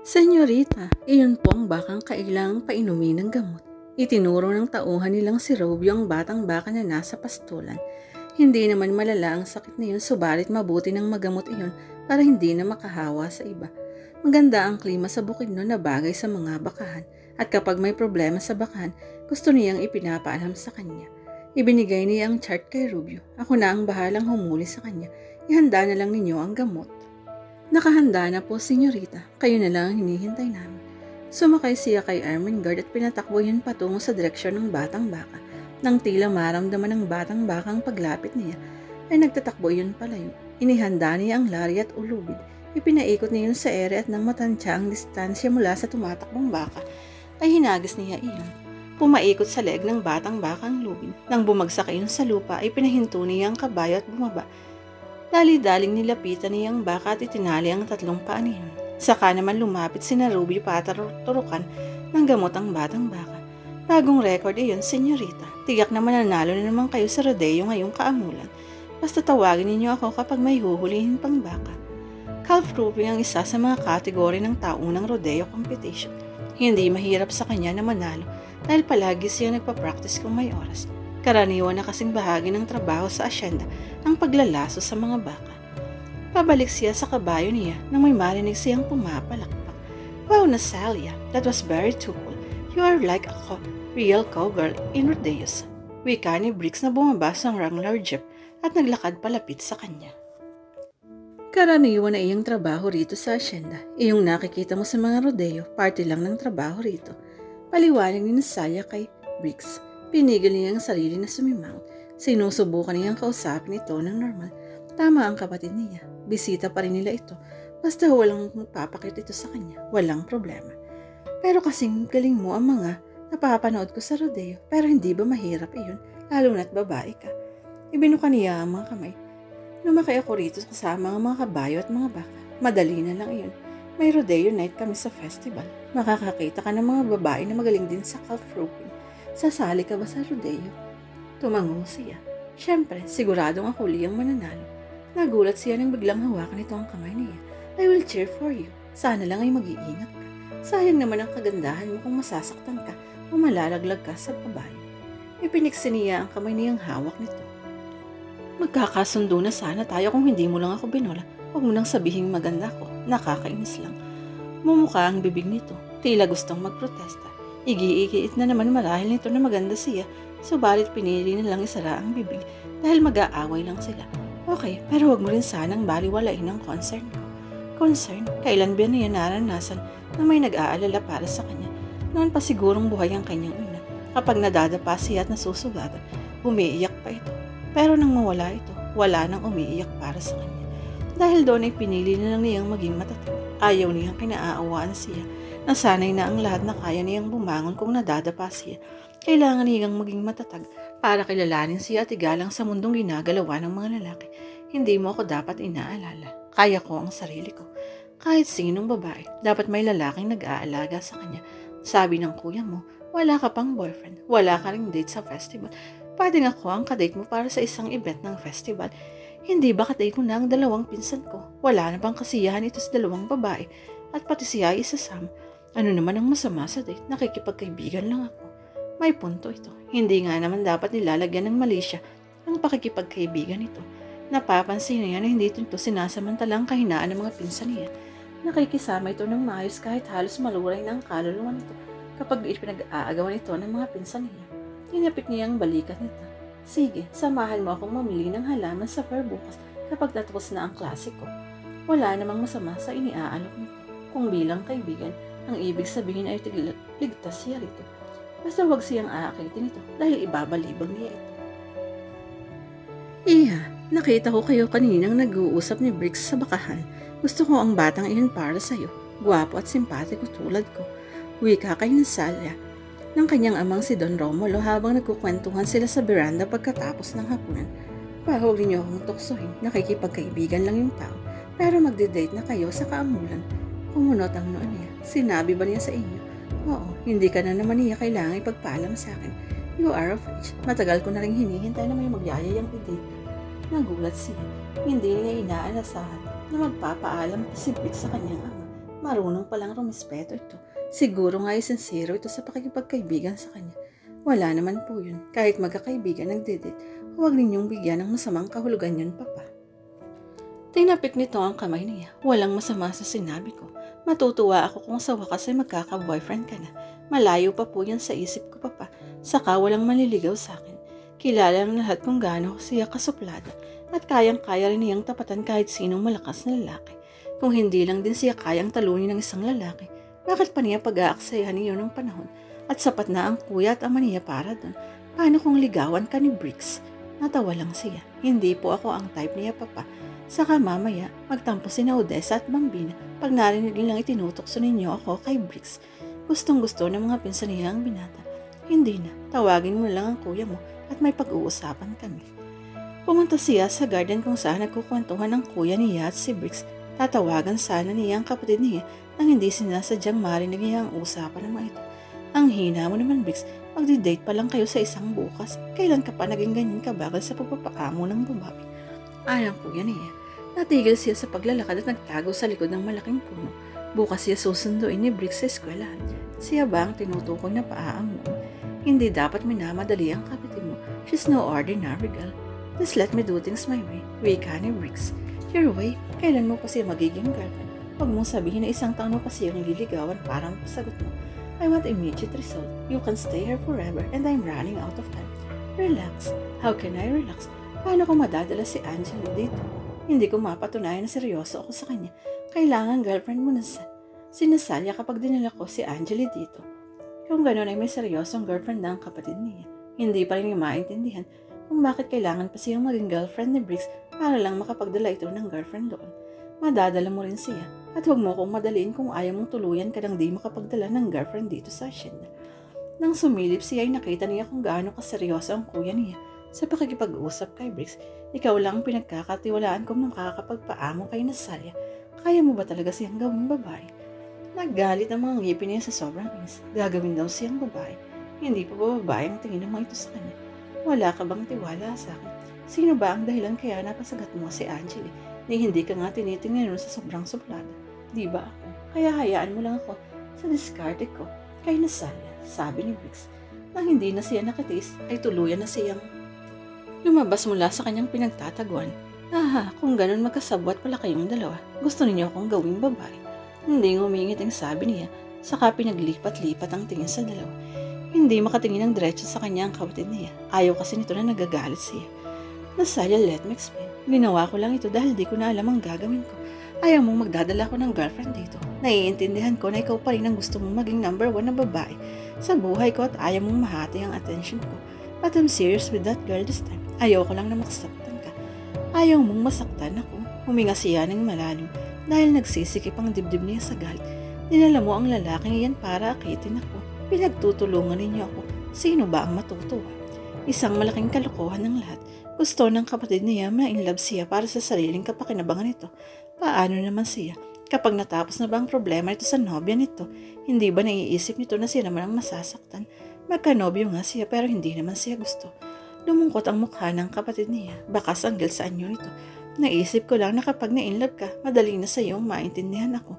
Senyorita, iyon po ang bakang kailangang painumin ng gamot. Itinuro ng tauhan nilang si Robio ang batang baka na nasa pastulan. Hindi naman malala ang sakit na yun, subalit mabuti ng magamot iyon para hindi na makahawa sa iba. Maganda ang klima sa bukid no na bagay sa mga bakahan at kapag may problema sa bakahan, gusto niyang ipinapaalam sa kanya. Ibinigay niya ang chart kay Rubio. Ako na ang bahalang humuli sa kanya. Ihanda na lang ninyo ang gamot. Nakahanda na po, senyorita. Kayo na lang ang hinihintay namin. Sumakay siya kay Ermengarde at pinatakbo yun patungo sa direksyon ng batang baka. Nang tila maramdaman ng batang bakang paglapit niya, ay nagtatakbo yun palayo. Inihanda niya ang lari at ulubid. Ipinaikot niya yun sa ere at nang matansya ang distansya mula sa tumatakbong baka, ay hinagis niya iyon. Pumaikot sa leeg ng batang baka ang lubid. Nang bumagsak iyon sa lupa, ay pinahinto niya ang kabayo at bumaba. Dali-daling nilapitan niya ang baka at itinali ang tatlong paa niya. Saka naman lumapit si Ruby para turukan ng gamot ang batang baka. Bagong record iyon, senyorita. Tiyak na mananalo na naman kayo sa rodeo ngayong kaamulan. Basta tawagin ninyo ako kapag may huhulihin pang baka. Calf roping ang isa sa mga kategory ng taunang rodeo competition. Hindi mahirap sa kanya na manalo dahil palagi siya nagpa-practice kung may oras. Karaniwan na kasing bahagi ng trabaho sa asyenda ang paglalaso sa mga baka. Pabalik siya sa kabayo niya nang may marinig siyang pumapalakpak. Wow, Nasalia, that was very cool. You are like a co- real cowgirl in rodeos. Wika ni Briggs na bumaba sa Wrangler jeep at naglakad palapit sa kanya. Karaniwan na iyong trabaho rito sa asyenda. Iyong nakikita mo sa mga rodeo, party lang ng trabaho rito. Paliwanag ni Nasalia kay Briggs. Pinigil niya ang sarili na sumimang. Sinusubukan niyang kausapin ito ng normal. Tama ang kapatid niya. Bisita pa rin nila ito. Basta walang magpapakit ito sa kanya. Walang problema. Pero kasing galing mo ang mga napapanood ko sa rodeo. Pero hindi ba mahirap iyon? Lalo na't babae ka. Ibinuka niya ang mga kamay. Lumaki ako rito kasama ang mga kabayo at mga baka. Madali na lang iyon. May rodeo night kami sa festival. Makakakita ka ng mga babae na magaling din sa calf roping. Sasali ka ba sa rodeo? Tumango siya. Siyempre, siguradong ako liyang mananalo. Nagulat siya nang biglang hawakan nito ang kamay niya. I will cheer for you. Sana lang ay mag-iingat ka. Sayang naman ang kagandahan mo kung masasaktan ka o malalaglag ka sa babae. Ipiniksi niya ang kamay niyang hawak nito. Magkakasundo na sana tayo kung hindi mo lang ako binola. Huwag mo nang sabihing maganda ko. Nakakainis lang. Mumukha ang bibig nito. Tila gustong magprotesta. Igi-igiit na naman marahil nito na maganda siya. Subalit pinili na lang isara ang bibig dahil mag-aaway lang sila. Okay, pero huwag mo rin sanang baliwalain ang concern ko. Concern? Kailan ba niya naranasan na may nag-aalala para sa kanya? Noon pa sigurong buhay ang kanyang ina. Kapag nadadapa siya at nasusugatan, umiiyak pa ito. Pero nang mawala ito, wala nang umiiyak para sa kanya. Dahil doon ay pinili na lang niyang maging matatag. Ayaw niyang kinaaawaan siya. Nasanay na ang lahat na kaya niyang bumangon kung nadadapa siya. Kailangan niyang maging matatag para kilalanin siya at igalang sa mundong ginagalawa ng mga lalaki. Hindi mo ako dapat inaalala. Kaya ko ang sarili ko. Kahit sinong babae, dapat may lalaking nag-aalaga sa kanya. Sabi ng kuya mo, wala ka pang boyfriend, wala ka ring date sa festival. Pwedeng ako ang kadate mo para sa isang event ng festival. Hindi ba kadate ko na ang dalawang pinsan ko? Wala na bang kasiyahan ito sa dalawang babae? At pati siya ay isasama. Ano naman ang masama sa date? Nakikipagkaibigan lang ako. May punto ito. Hindi nga naman dapat nilalagyan ng mali siya ang pakikipagkaibigan ito. Napapansin niya na hindi ito sinasamantalang kahinaan ng mga pinsan niya. Nakikisama ito ng maayos kahit halos maluray na ang kaluluwa nito kapag ipinag-aagawan ito ng mga pinsan niya. Tinapik niya ang balikat nito. Sige, samahan mo akong mamili ng halaman sa fair bukas kapag natapos na ang klase ko. Wala namang masama sa iniaalok nito. Kung bilang kaibigan, ang ibig sabihin ay tigil- ligtas siya rito. Basta huwag siyang aakitin ito dahil ibabalibag niya ito. Iya, nakita ko kayo kaninang nag-uusap ni Briggs sa bakahan. Gusto ko ang batang iyon para sa'yo. Gwapo at simpatiko tulad ko. Wika kay Nasalia ng kanyang amang si Don Romulo habang nagkukwentuhan sila sa veranda pagkatapos ng hapunan. Pa, huwag ninyo akong tuksohin. Nakikipagkaibigan lang yung tao. Pero magde-date na kayo sa kaamulan. Kumunot ang noon niya. Sinabi ba niya sa inyo? Oo, hindi ka na naman niya kailangan ipagpaalam sa akin. You are of age. Matagal ko na rin hinihintay na may magyayayang i-date. Nagulat siya. Hindi niya inaasahan na magpapaalam si Vic sa kanyang ama. Marunong palang rumispeto ito. Siguro nga ay sincero ito sa pakikipagkaibigan sa kanya. Wala naman po yun. Kahit magkakaibigan nagdidate, huwag ninyong bigyan ng masamang kahulugan yun, Papa. Tinapik nito ang kamay niya. Walang masama sa sinabi ko. Matutuwa ako kung sa wakas ay magkaka-boyfriend ka na. Malayo pa po yan sa isip ko, Papa. Saka walang maliligaw sa akin. Kilala ng lahat kung gaano siya kasuplada at kayang-kaya rin niyang tapatan kahit sinong malakas na lalaki. Kung hindi lang din siya kayang talunin ng isang lalaki, bakit pa niya pag-aaksayahan niyo ng panahon at sapat na ang kuya at ama niya para doon? Paano kung ligawan ka ni Briggs? Natawa lang siya. Hindi po ako ang type niya, Papa. Saka mamaya, magtampo si na Odessa at Bambina pag narinig nilang itinutokso ninyo ako kay Briggs. Gustong gusto ng mga pinsan niya ang binata. Hindi na, tawagin mo lang ang kuya mo at may pag-uusapan kami. Pumunta siya sa garden kung saan nagkukwentuhan ng kuya niya at si Briggs. Tatawagan sana niya ang kapatid niya nang hindi sinasadyang marinig niya ang usapan ng mga ito. Ang hina mo naman, Briggs. Magdi-date pa lang kayo sa isang bukas. Kailan ka pa naging ganyan kabagal sa pagpapaamo ng babae? Alang kuya niya. Natigil siya sa paglalakad at nagtago sa likod ng malaking puno. Bukas siya susunduin ni Briggs sa eskwelahan. Siya ba ang tinutukoy na paaamuin? Hindi dapat minamadali ang kapatid mo. She's no ordinary girl. Just let me do things my way. Wika ni Briggs. Your way? Kailan mo pa siya magiging girlfriend? Huwag mong sabihin na isang taon mo pa siyang liligawan para mapasagot mo. I want immediate result. You can stay here forever and I'm running out of time. Relax. How can I relax? Paano ko madadala si Angela dito? Hindi ko mapatunayan na seryoso ako sa kanya. Kailangan girlfriend mo na sa sinasalya kapag dinala ko si Angela dito. Kung gano'n ay may seryosong girlfriend na ang kapatid niya. Hindi pa rin niya maintindihan kung bakit kailangan pa siyang maging girlfriend ni Briggs para lang makapagdala ito ng girlfriend doon. Madadala mo rin siya at huwag mo kong madaliin kung ayaw mong tuluyan ka nang di makapagdala ng girlfriend dito sa hacienda. Nang sumilip siya ay nakita niya kung gaano kaseryoso ang kuya niya sa pakikipag-usap kay Briggs. Ikaw lang ang pinagkakatiwalaan kong makakapagpaamo kay Nasalya. Kaya mo ba talaga siyang gawing babae? Naggalit ang mga ngipin niya sa sobrang inis. Gagawin daw siyang babae. Hindi pa ba babae ang tingin ng mga ito sa kanya? Wala ka bang tiwala sa akin? Sino ba ang dahilan kaya napasagat mo si Angeli? Ni hindi ka nga tinitingnan sa sobrang suplada. Di ba ako? Kaya hayaan mo lang ako sa discarded ko kay Nasalya, sabi ni Briggs. Nang hindi na siya nakatiis, ay tuluyan na siyang lumabas mula sa kanyang pinagtataguan. Aha, kung ganun magkasabwat pala kayong dalawa, gusto ninyo akong gawing babae. Hindi ngumingit ang sabi niya, saka pinaglipat-lipat ang tingin sa dalawa. Hindi makatingin ng diretso sa kanya ang kapatid niya. Ayaw kasi nito na nagagalit siya. Nasalya, let me explain. Ginawa ko lang ito dahil di ko na alam ang gagawin ko. Ayaw mong magdadala ko ng girlfriend dito. Naiintindihan ko na ikaw pa rin ang gusto mong maging number one na babae sa buhay ko at ayaw mong mahati ang attention ko. But I'm serious with that girl this time. Ayaw ko lang na makasaktan ka. Ayaw mong masaktan ako. Huminga siya ng malalim dahil nagsisikip ang dibdib niya sa galit. Dinala mo ang lalaking iyan para akitin ako. Pinagtutulungan ninyo ako. Sino ba ang matutuwa? Isang malaking kalokohan ng lahat. Gusto ng kapatid niya na in love siya para sa sariling kapakinabangan nito. Paano naman siya? Kapag natapos na ba ang problema nito sa nobya nito, hindi ba naiisip nito na siya naman ang masasaktan? Magkanobyo nga siya pero hindi naman siya gusto. Lumungkot ang mukha ng kapatid niya. Baka sanggol sa anyo nito. Naisip ko lang na kapag na-inlove ka, madali na sa iyo maintindihan ako.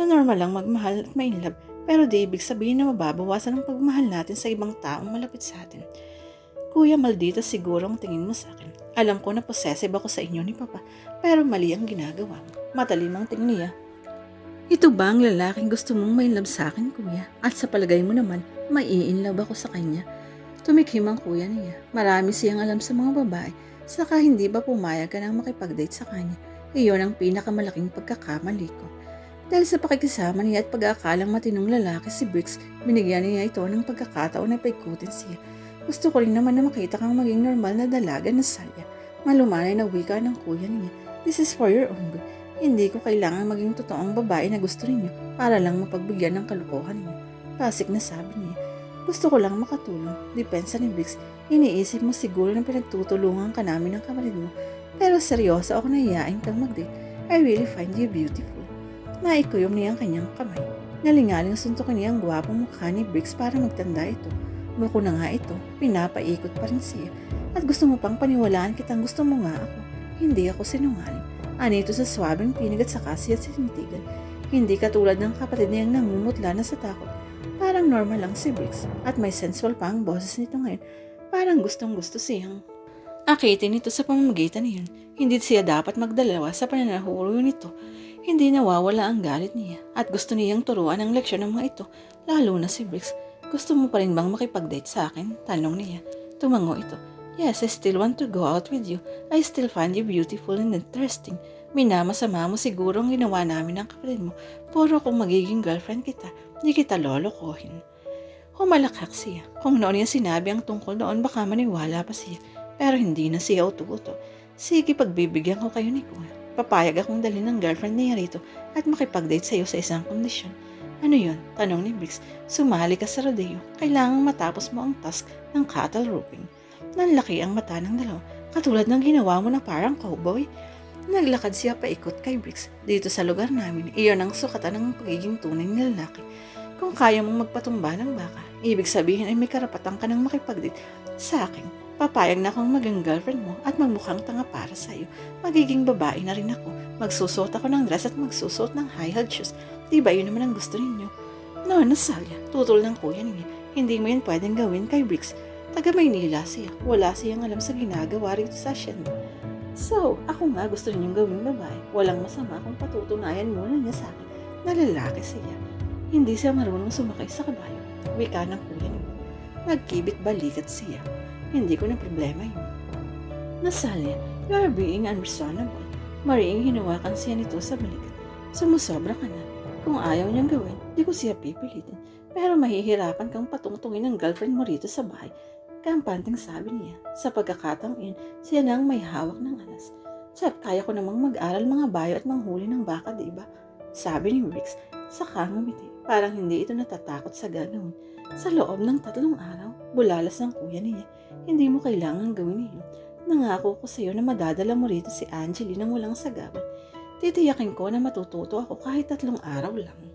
Na normal lang magmahal at ma-inlove, pero di ibig sabihin na mababawasan ang pagmahal natin sa ibang taong malapit sa atin. Kuya, maldita siguro ang tingin mo sa akin. Alam ko na possessive ako sa inyo ni Papa, pero mali ang ginagawa mo. Matalim ang tingin niya. Ito ba ang lalaking gusto mong may love sa akin, kuya? At sa palagay mo naman, may love ako sa kanya. Tumikhim ang kuya niya. Marami siyang alam sa mga babae, saka hindi ba pumayag ka nang makipag-date sa kanya? Iyon ang pinakamalaking pagkakamali ko. Dahil sa pakikisama niya at pag-aakalang matinong lalaki si Briggs, binigyan niya ito ng pagkakataon na paikutin siya. Gusto ko rin naman na makita kang maging normal na dalaga na saya. Malumanay na wika ng kuya niya. This is for your own good. Hindi ko kailangan maging totoong babae na gusto ninyo para lang mapagbigyan ng kalukuhan niyo. Pasik na sabi niya. Gusto ko lang makatulong. Depensa ni Briggs. Iniisip mo siguro na pinagtutulungan ka namin ng kapatid mo. Pero seryoso ako na iyain kang mag-date. I really find you beautiful. Naikuyom niya ang kanyang kamay. Nalingaling suntukin niya ang gwapong mukha ni Briggs para magtanda ito. Buko na nga ito, pinapaikot pa rin siya. At gusto mo pang paniwalaan kitang gusto mo nga ako. Hindi ako sinungaling. Anito sa swabing pinag at saka siya sinitigan. Hindi katulad ng kapatid niyang namumutla na sa takot. Parang normal lang si Briggs at may sensual pa ang boses nito ngayon. Parang gustong gusto siyang akitin ito sa pamamagitan niyon. Hindi siya dapat magdalawa sa pananahuro nito. Hindi nawawala ang galit niya at gusto niyang turuan ang leksyon ng mga ito, lalo na si Briggs. Gusto mo pa rin bang makipag-date sa akin? Tanong niya. Tumango ito. Yes, I still want to go out with you. I still find you beautiful and interesting. Minamasama mo siguro ang ginawa namin ng kapatid mo. Puro kung magiging girlfriend kita, di kita lolokohin. Humalakhak siya. Kung noon niya sinabi ang tungkol doon, baka maniwala pa siya. Pero hindi na siya ututo. Sige, pagbibigyan ko kayo ni Kuya. Papayag akong dalhin ng girlfriend niya rito at makipag-date sa iyo sa isang kondisyon. Ano yun? Tanong ni Briggs. Sumali ka sa rodeo. Kailangang matapos mo ang task ng cattle roping. Nanlaki ang mata ng dalawa. Katulad ng ginawa mo na parang cowboy. Naglakad siya paikot kay Briggs. Dito sa lugar namin, iyon ang sukatan ng pagiging tunay na lalaki. Kung kaya mong magpatumba ng baka, ibig sabihin ay may karapatan ka nang makipag-date sa akin. Papayag na akong maging girlfriend mo at magmukhang tanga para sa iyo. Magiging babae na rin ako. Magsusuot ako ng dress at magsusuot ng high-heeled shoes. Di ba yun naman ang gusto ninyo? No, Nasalya, tutol ng kuya niya. Hindi mo yan pwedeng gawin kay Briggs. Taga Maynila siya. Wala siyang alam sa ginagawa rito sa asyenda. So, ako nga gusto ninyong gawing babae. Walang masama kung patutunayan muna niya sa akin na lalaki siya. Hindi siya marunong sumakay sa kabayo. Wika ng kuya niya. Nagkibit balikat siya. Hindi ko na problema yun. Nasalya, you are being unreasonable. Mariing hinawakan siya nito sa balikat. Sumusobra ka na. Kung ayaw niyang gawin, di ko siya pipilitin. Pero mahihirapan kang patungtungin ng girlfriend mo rito sa bahay. Kampanting sabi niya, sa pagkakataong iyon, siya na may hawak ng alas. Sat, kaya ko namang mag-aral mga bayo at manghuli ng baka, di ba? Sabi ni Briggs, saka ngumiti. Parang hindi ito natatakot sa ganoon. Sa loob ng tatlong araw, bulalas ng kuya niya. Hindi mo kailangan gawin iyon. Nangako ko sa iyo na madadala mo rito si Angeli nang walang sagabal. Titiyakin ko na matututo ako kahit tatlong araw lang.